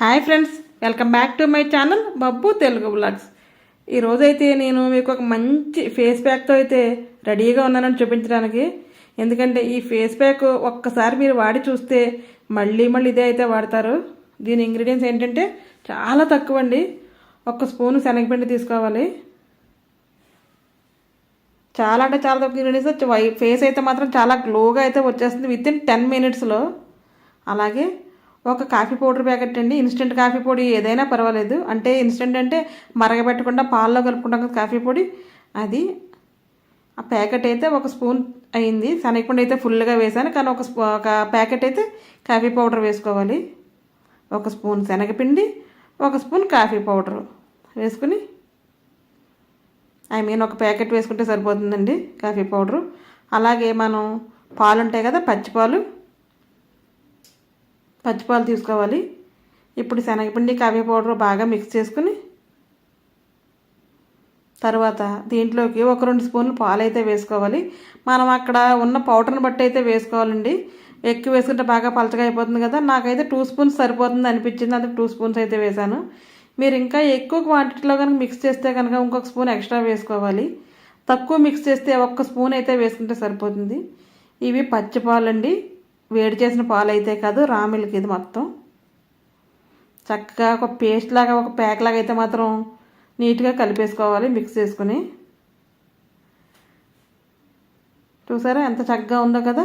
Hi friends welcome back to my channel Babbu Telugu blogs ఈరోజైతే నేను మీకు ఒక మంచి ఫేస్ ప్యాక్తో అయితే రెడీగా ఉన్నానని చూపించడానికి. ఎందుకంటే ఈ ఫేస్ ప్యాక్ ఒక్కసారి మీరు వాడి చూస్తే మళ్ళీ మళ్ళీ ఇదే అయితే వాడతారు. దీని ఇంగ్రీడియంట్స్ ఏంటంటే చాలా తక్కువ అండి ఒక స్పూన్ శనగపిండి తీసుకోవాలి. చాలా అంటే చాలా తక్కువ ఇంగ్రీడియంట్స్ వై ఫేస్ అయితే మాత్రం చాలా గ్లోగా అయితే వచ్చేస్తుంది విత్ ఇన్ టెన్ మినిట్స్లో. అలాగే ఒక కాఫీ పౌడర్ ప్యాకెట్ అండి. ఇన్స్టెంట్ కాఫీ పొడి ఏదైనా పర్వాలేదు. అంటే ఇన్స్టెంట్ అంటే మరగబెట్టకుండా పాల్లో కలుపుకుంటాం కదా కాఫీ పొడి. అది ఆ ప్యాకెట్ అయితే ఒక స్పూన్ అయింది. శనగపిండి అయితే ఫుల్గా వేసాను. కానీ ఒక ఒక ప్యాకెట్ అయితే కాఫీ పౌడర్ వేసుకోవాలి. ఒక స్పూన్ శనగపిండి ఒక స్పూన్ కాఫీ పౌడరు వేసుకుని ఐ మీన్ ఒక ప్యాకెట్ వేసుకుంటే సరిపోతుందండి కాఫీ పౌడరు. అలాగే మనం పాలు ఉంటాయి కదా పచ్చి పాలు. పచ్చిపాలు తీసుకోవాలి. ఇప్పుడు శనగపిండి కాఫీ పౌడర్ బాగా మిక్స్ చేసుకుని తర్వాత దీంట్లోకి ఒక రెండు స్పూన్లు పాలు అయితే వేసుకోవాలి. మనం అక్కడ ఉన్న పౌడర్ని బట్టి అయితే వేసుకోవాలండి. ఎక్కువ వేసుకుంటే బాగా పలచగా అయిపోతుంది కదా. నాకైతే టూ స్పూన్స్ సరిపోతుంది అనిపించింది. అందుకు టూ స్పూన్స్ అయితే వేశాను. మీరు ఇంకా ఎక్కువ క్వాంటిటీలో కనుక మిక్స్ చేస్తే కనుక ఇంకొక స్పూన్ ఎక్స్ట్రా వేసుకోవాలి. తక్కువ మిక్స్ చేస్తే ఒక్క స్పూన్ అయితే వేసుకుంటే సరిపోతుంది. ఇవి పచ్చి పాలండి. వేడి చేసిన పాలు అయితే కాదు రా మిల్క్ ఇది మొత్తం. చక్కగా ఒక పేస్ట్ లాగా ఒక ప్యాక్ లాగా అయితే మాత్రం నీట్గా కలిపేసుకోవాలి మిక్స్ చేసుకుని. చూసారా ఎంత చక్కగా ఉందో కదా?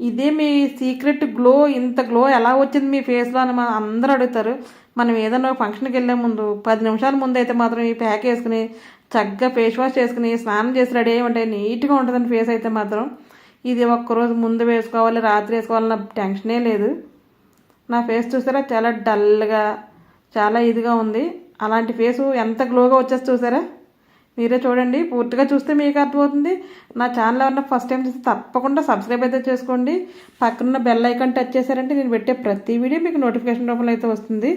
ఇదే మీ సీక్రెట్ గ్లో ఇంత గ్లో ఎలా వచ్చింది మీ ఫేస్లో అని మన అందరూ అడుగుతారు. మనం ఏదైనా ఫంక్షన్కి వెళ్ళే ముందు పది నిమిషాల ముందు అయితే మాత్రం ఈ ప్యాక్ వేసుకుని చక్కగా ఫేస్ వాష్ చేసుకుని స్నానం చేసి రెడీ అయ్యి ఉంటే నీట్గా ఉంటుందని ఫేస్ అయితే మాత్రం ఇది ఒక్కరోజు ముందు వేసుకోవాలి రాత్రి వేసుకోవాలన్న టెన్షనే లేదు. నా ఫేస్ చూసారా? చాలా డల్గా చాలా ఇదిగా ఉంది. అలాంటి ఫేసు ఎంత గ్లోగా వచ్చేసి చూసారా? మీరే చూడండి. పూర్తిగా చూస్తే మీకు అర్థమవుతుంది. నా ఛానల్ ఎవరన్నా ఫస్ట్ టైం చూస్తే తప్పకుండా సబ్స్క్రైబ్ అయితే చేసుకోండి. పక్కన బెల్ ఐకాన్ టచ్ చేశారంటే నేను పెట్టే ప్రతి వీడియో మీకు నోటిఫికేషన్ రూపంలో అయితే వస్తుంది.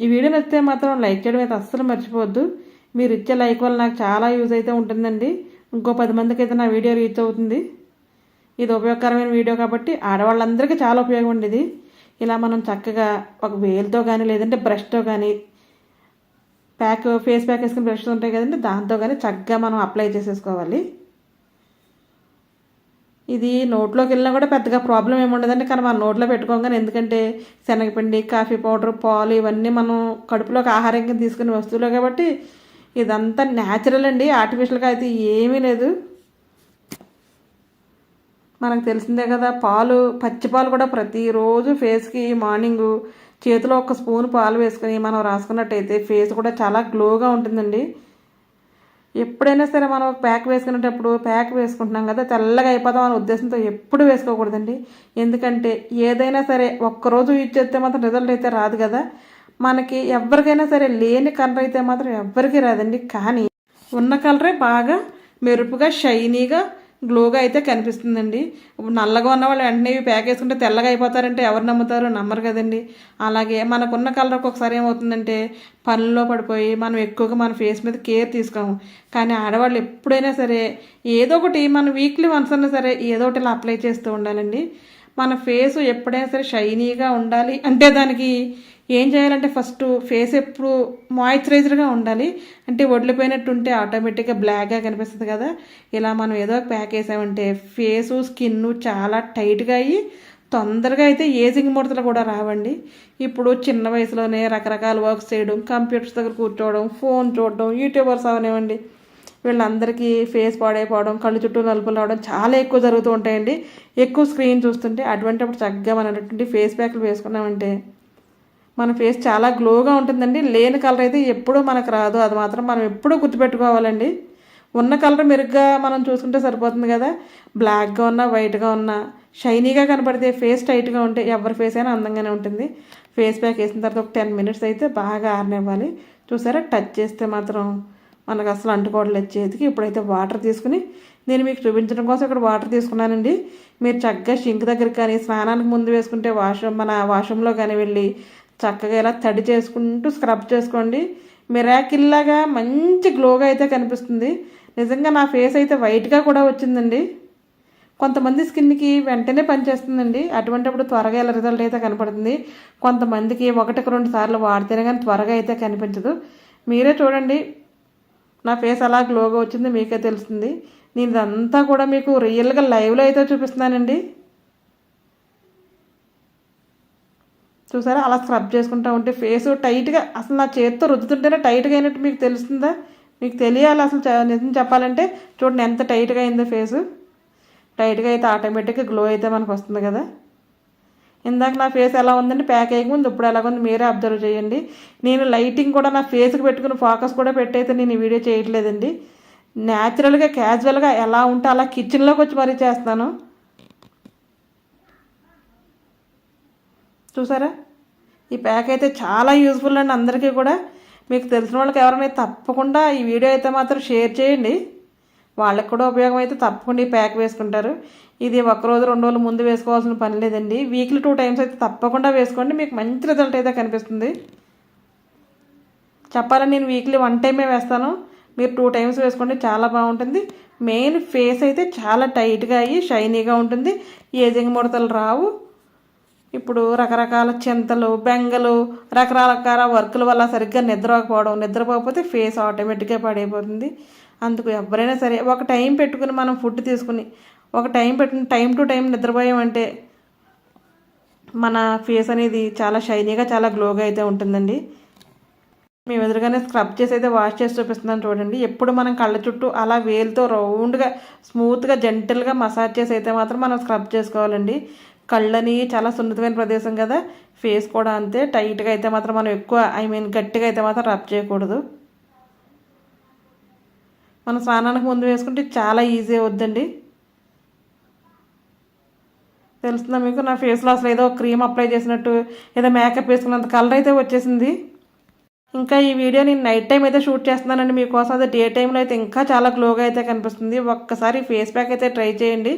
ఈ వీడియో నచ్చితే మాత్రం లైక్ చేయడం అయితే అస్సలు మర్చిపోవద్దు. మీరు ఇచ్చే లైక్ వల్ల నాకు చాలా యూజ్ అయితే ఉంటుందండి. ఇంకో పది మందికి అయితే నా వీడియో రీచ్ అవుతుంది. ఇది ఉపయోగకరమైన వీడియో కాబట్టి ఆడవాళ్ళందరికీ చాలా ఉపయోగం ఉండేది. ఇలా మనం చక్కగా ఒక వేలుతో కానీ లేదంటే బ్రష్తో కానీ ప్యాక్ ఫేస్ ప్యాక్ వేసుకుని బ్రష్ ఉంటాయి కదండి దాంతో కానీ చక్కగా మనం అప్లై చేసేసుకోవాలి. ఇది నోట్లోకి వెళ్ళినా కూడా పెద్దగా ప్రాబ్లం ఏముండదండి కానీ మనం నోట్లో పెట్టుకోగానే ఎందుకంటే శనగపిండి కాఫీ పౌడర్ పాలు ఇవన్నీ మనం కడుపులోకి ఆహారంగా తీసుకునే వస్తువులు కాబట్టి ఇదంతా న్యాచురల్ అండి. ఆర్టిఫిషియల్గా అయితే ఏమీ లేదు. మనకు తెలిసిందే కదా పాలు పచ్చి పాలు కూడా ప్రతిరోజు ఫేస్కి మార్నింగ్ చేతిలో ఒక స్పూన్ పాలు వేసుకొని మనం రాసుకున్నట్టయితే ఫేస్ కూడా చాలా గ్లోగా ఉంటుందండి. ఎప్పుడైనా సరే మనం ప్యాక్ వేసుకునేటప్పుడు ప్యాక్ వేసుకుంటున్నాం కదా తెల్లగా అయిపోదాం అనే ఉద్దేశంతో ఎప్పుడు వేసుకోకూడదండి. ఎందుకంటే ఏదైనా సరే ఒక్కరోజు యూజ్ చేస్తే మాత్రం రిజల్ట్ అయితే రాదు కదా. మనకి ఎవరికైనా సరే లేని కలర్ అయితే మాత్రం ఎవ్వరికీ రాదండి. కానీ ఉన్న కలరే బాగా మెరుపుగా షైనీగా గ్లోగా అయితే కనిపిస్తుందండి. నల్లగా ఉన్న వాళ్ళు వెంటనే ఇవి ప్యాక్ వేసుకుంటే తెల్లగా అయిపోతారంటే ఎవరు నమ్ముతారు నమ్మరు కదండి. అలాగే మనకున్న కలర్ ఒకసారి ఏమవుతుందంటే పనుల్లో పడిపోయి మనం ఎక్కువగా మన ఫేస్ మీద కేర్ తీసుకోము. కానీ ఆడవాళ్ళు ఎప్పుడైనా సరే ఏదో ఒకటి మన వీక్లీ వన్స్ అన్నా సరే ఏదో ఒకటి ఇలా అప్లై చేస్తూ ఉండాలండి. మన ఫేస్ ఎప్పుడైనా సరే షైనీగా ఉండాలి అంటే దానికి ఏం చేయాలంటే ఫస్ట్ ఫేస్ ఎప్పుడు మాయిశ్చరైజర్గా ఉండాలి. అంటే వడ్లిపోయినట్టు ఉంటే ఆటోమేటిక్గా బ్లాక్గా కనిపిస్తుంది కదా. ఇలా మనం ఏదో ఒక ప్యాక్ వేసామంటే ఫేసు స్కిన్ చాలా టైట్గా అయ్యి తొందరగా అయితే ఏజింగ్ ముడతలు కూడా రావండి. ఇప్పుడు చిన్న వయసులోనే రకరకాల వర్క్స్ చేయడం కంప్యూటర్స్ దగ్గర కూర్చోవడం ఫోన్ చూడడం యూట్యూబర్స్ అవనివ్వండి. వీళ్ళందరికీ ఫేస్ పాడైపోవడం కళ్ళు చుట్టూ నలుపులు రావడం చాలా ఎక్కువ జరుగుతూ ఉంటాయండి. ఎక్కువ స్క్రీన్ చూస్తుంటే అటువంటి అప్పుడు చక్కగా మనం ఫేస్ ప్యాక్లు వేసుకున్నామంటే మన ఫేస్ చాలా గ్లోగా ఉంటుందండి. లేని కలర్ అయితే ఎప్పుడూ మనకు రాదు. అది మాత్రం మనం ఎప్పుడూ గుర్తుపెట్టుకోవాలండి. ఉన్న కలర్ మెరుగ్గా మనం చూసుకుంటే సరిపోతుంది కదా. బ్లాక్గా ఉన్నా వైట్గా ఉన్నా షైనీగా కనపడితే ఫేస్ టైట్గా ఉంటే ఎవరి ఫేస్ అయినా అందంగానే ఉంటుంది. ఫేస్ ప్యాక్ వేసిన తర్వాత ఒక టెన్ మినిట్స్ అయితే బాగా ఆరనివ్వాలి చూసారా? టచ్ చేస్తే మాత్రం మనకు అసలు అంటుకోవడం చేతికి. ఇప్పుడైతే వాటర్ తీసుకుని నేను మీకు చూపించడం కోసం ఇక్కడ వాటర్ తీసుకున్నానండి. మీరు చక్కగా షింక్ దగ్గరికి కానీ స్నానానికి ముందు వేసుకుంటే వాష్రూమ్ మన వాష్రూమ్లో కానీ వెళ్ళి చక్కగా ఇలా తడి చేసుకుంటూ స్క్రబ్ చేసుకోండి. మిరాకిల్లాగా మంచి గ్లోగా అయితే కనిపిస్తుంది. నిజంగా నా ఫేస్ అయితే వైట్గా కూడా వచ్చిందండి. కొంతమంది స్కిన్కి వెంటనే పనిచేస్తుందండి. అటువంటిప్పుడు త్వరగా ఇలా రిజల్ట్ అయితే కనపడుతుంది. కొంతమందికి ఒకటికి రెండు సార్లు వాడితేనే కానీ త్వరగా అయితే కనిపించదు. మీరే చూడండి. నా ఫేస్ అలా గ్లోగా వచ్చింది మీకే తెలుస్తుంది. నేను ఇదంతా కూడా మీకు రియల్గా లైవ్లో అయితే చూపిస్తున్నానండి. చూసారా? అలా స్క్రబ్ చేసుకుంటూ ఉంటే ఫేస్ టైట్గా అసలు నా చేతితో రుద్దుతుంటేనే టైట్గా అయినట్టు మీకు తెలుస్తుందా? మీకు తెలియాలి అసలు నిజం చెప్పాలంటే? చూడండి ఎంత టైట్గా అయిందో ఫేసు టైట్గా అయితే ఆటోమేటిక్గా గ్లో అయితే మనకు వస్తుంది కదా. ఇందాక నా ఫేస్ ఎలా ఉందండి ప్యాక్ అయ్యకముందు ఇప్పుడు ఎలా ఉంది మీరే అబ్జర్వ్ చేయండి. నేను లైటింగ్ కూడా నా ఫేస్కి పెట్టుకుని ఫోకస్ కూడా పెట్టయితే నేను ఈ వీడియో చేయట్లేదండి. న్యాచురల్గా క్యాజువల్గా ఎలా ఉంటే అలా కిచెన్లోకి వచ్చి మరీ చేస్తాను. చూసారా? ఈ ప్యాక్ అయితే చాలా యూజ్ఫుల్ అండి అందరికీ కూడా. మీకు తెలిసిన వాళ్ళకి ఎవరైనా తప్పకుండా ఈ వీడియో అయితే మాత్రం షేర్ చేయండి. వాళ్ళకి కూడా ఉపయోగం అయితే తప్పకుండా ఈ ప్యాక్ వేసుకుంటారు. ఇది ఒకరోజు రెండు రోజులు ముందు వేసుకోవాల్సిన పని లేదండి. వీక్లీ టూ టైమ్స్ అయితే తప్పకుండా వేసుకోండి. మీకు మంచి రిజల్ట్ అయితే కనిపిస్తుంది. చెప్పాలని నేను వీక్లీ వన్ టైమే వేస్తాను. మీరు టూ టైమ్స్ వేసుకోండి చాలా బాగుంటుంది. మెయిన్ ఫేస్ అయితే చాలా టైట్గా అయ్యి షైనీగా ఉంటుంది. ఏజింగ్ ముడతలు రావు. ఇప్పుడు రకరకాల చింతలు బెంగలు రకరకాల వర్కుల వల్ల సరిగ్గా నిద్రపోకపోవడం నిద్రపోకపోతే ఫేస్ ఆటోమేటిక్గా పడైపోతుంది. అందుకు ఎవరైనా సరే ఒక టైం పెట్టుకుని మనం ఫుడ్ తీసుకుని ఒక టైం పెట్టుకుని టైం టు టైం నిద్రపోయామంటే మన ఫేస్ అనేది చాలా షైనీగా చాలా గ్లోగా అయితే ఉంటుందండి. మేము ఎదురుగానే స్క్రబ్ చేసి అయితే వాష్ చేసి చూపిస్తున్నాను చూడండి. ఎప్పుడు మనం కళ్ళ చుట్టూ అలా వేలుతో రౌండ్గా స్మూత్గా జెంటల్గా మసాజ్ చేసి అయితే మాత్రం మనం స్క్రబ్ చేసుకోవాలండి. కళ్ళని చాలా సున్నితమైన ప్రదేశం కదా. ఫేస్ కూడా అంతే. టైట్గా అయితే మాత్రం మనం ఎక్కువ ఐ మీన్ గట్టిగా అయితే మాత్రం రబ్ చేయకూడదు. మనం స్నానానికి ముందు వేసుకుంటే చాలా ఈజీ అవుద్దండి. తెలుస్తుందా మీకు? నా ఫేస్లో అసలు ఏదో క్రీమ్ అప్లై చేసినట్టు ఏదో మేకప్ వేసుకున్నంత కలర్ అయితే వచ్చేసింది. ఇంకా ఈ వీడియో నేను నైట్ టైం అయితే షూట్ చేస్తున్నానండి. మీకోసం అదే డే టైంలో అయితే ఇంకా చాలా గ్లోగా అయితే కనిపిస్తుంది. ఒక్కసారి ఫేస్ ప్యాక్ అయితే ట్రై చేయండి.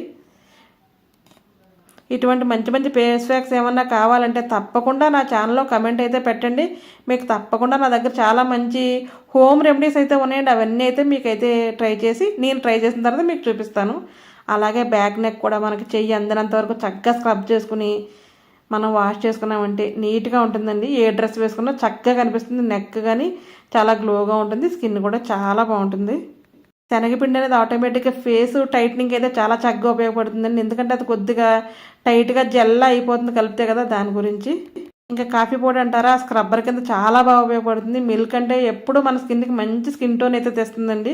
ఇటువంటి మంచి మంచి ఫేస్ ప్యాక్స్ ఏమన్నా కావాలంటే తప్పకుండా నా ఛానల్లో కమెంట్ అయితే పెట్టండి. మీకు తప్పకుండా నా దగ్గర చాలా మంచి హోమ్ రెమెడీస్ అయితే ఉన్నాయండి. అవన్నీ అయితే మీకైతే ట్రై చేసి నేను ట్రై చేసిన తర్వాత మీకు చూపిస్తాను. అలాగే బ్యాక్ నెక్ కూడా మనకి చెయ్యి అందినంత వరకు చక్కగా స్క్రబ్ చేసుకుని మనం వాష్ చేసుకున్నామంటే నీట్గా ఉంటుందండి. ఏ డ్రెస్ వేసుకున్నా చక్కగా కనిపిస్తుంది. నెక్ కానీ చాలా గ్లోగా ఉంటుంది. స్కిన్ కూడా చాలా బాగుంటుంది. శనగపిండి అనేది ఆటోమేటిక్గా ఫేస్ టైట్నింగ్ అయితే చాలా చక్కగా ఉపయోగపడుతుందండి. ఎందుకంటే అది కొద్దిగా టైట్గా జెల్ అయిపోతుంది కలిపితే కదా దాని గురించి. ఇంకా కాఫీ పొడి అంటారా? స్క్రబ్బర్ కింద చాలా బాగా ఉపయోగపడుతుంది. మిల్క్ అంటే ఎప్పుడు మన స్కిన్కి మంచి స్కిన్ టోన్ అయితే తెస్తుందండి.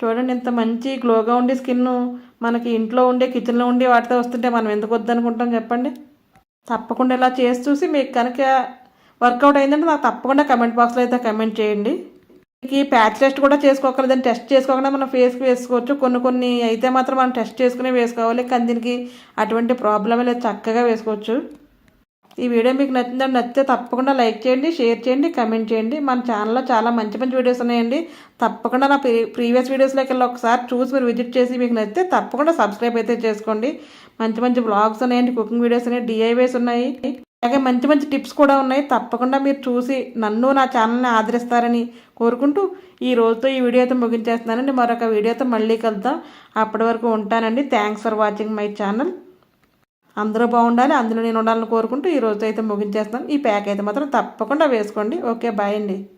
చూడండి ఇంత మంచి గ్లోగా ఉండే స్కిన్ మనకి ఇంట్లో ఉండే కిచెన్లో ఉండి వాటితో వస్తుంటే మనం ఎందుకు వద్దనుకుంటాం చెప్పండి? తప్పకుండా ఇలా చేసి చూసి మీకు కనుక వర్కౌట్ అయిందంటే నాకు తప్పకుండా కమెంట్ బాక్స్లో అయితే కమెంట్ చేయండి. ప్యాచ్ టెస్ట్ కూడా చేసుకోగలదని టెస్ట్ చేసుకోకుండా మనం ఫేస్కి వేసుకోవచ్చు. కొన్ని కొన్ని అయితే మాత్రం మనం టెస్ట్ చేసుకుని వేసుకోవాలి. కానీ దీనికి అటువంటి ప్రాబ్లం లేదు. చక్కగా వేసుకోవచ్చు. ఈ వీడియో మీకు నచ్చిందని నచ్చితే తప్పకుండా లైక్ చేయండి షేర్ చేయండి కమెంట్ చేయండి. మన ఛానల్లో చాలా మంచి మంచి వీడియోస్ ఉన్నాయండి. తప్పకుండా నా ప్రీవియస్ వీడియోస్లోకి వెళ్ళి ఒకసారి చూసి మీరు విజిట్ చేసి మీకు నచ్చితే తప్పకుండా సబ్స్క్రైబ్ అయితే చేసుకోండి. మంచి మంచి బ్లాగ్స్ ఉన్నాయండి. కుకింగ్ వీడియోస్ ఉన్నాయి. డిఐవేస్ ఉన్నాయి. అలాగే మంచి మంచి టిప్స్ కూడా ఉన్నాయి. తప్పకుండా మీరు చూసి నన్ను నా ఛానల్ని ఆదరిస్తారని కోరుకుంటూ ఈ రోజుతో ఈ వీడియో అయితే ముగించేస్తున్నానండి. మరొక వీడియోతో మళ్ళీ కలుద్దాం. అప్పటి వరకు ఉంటానండి. Thanks for watching my channel అందరూ బాగుండాలి. అందులో నేను ఉండాలని కోరుకుంటూ ఈ రోజు అయితే ముగించేస్తాను ఈ ప్యాక్ అయితే మాత్రం తప్పకుండా వేసుకోండి. ఓకే బాయ్ అండి.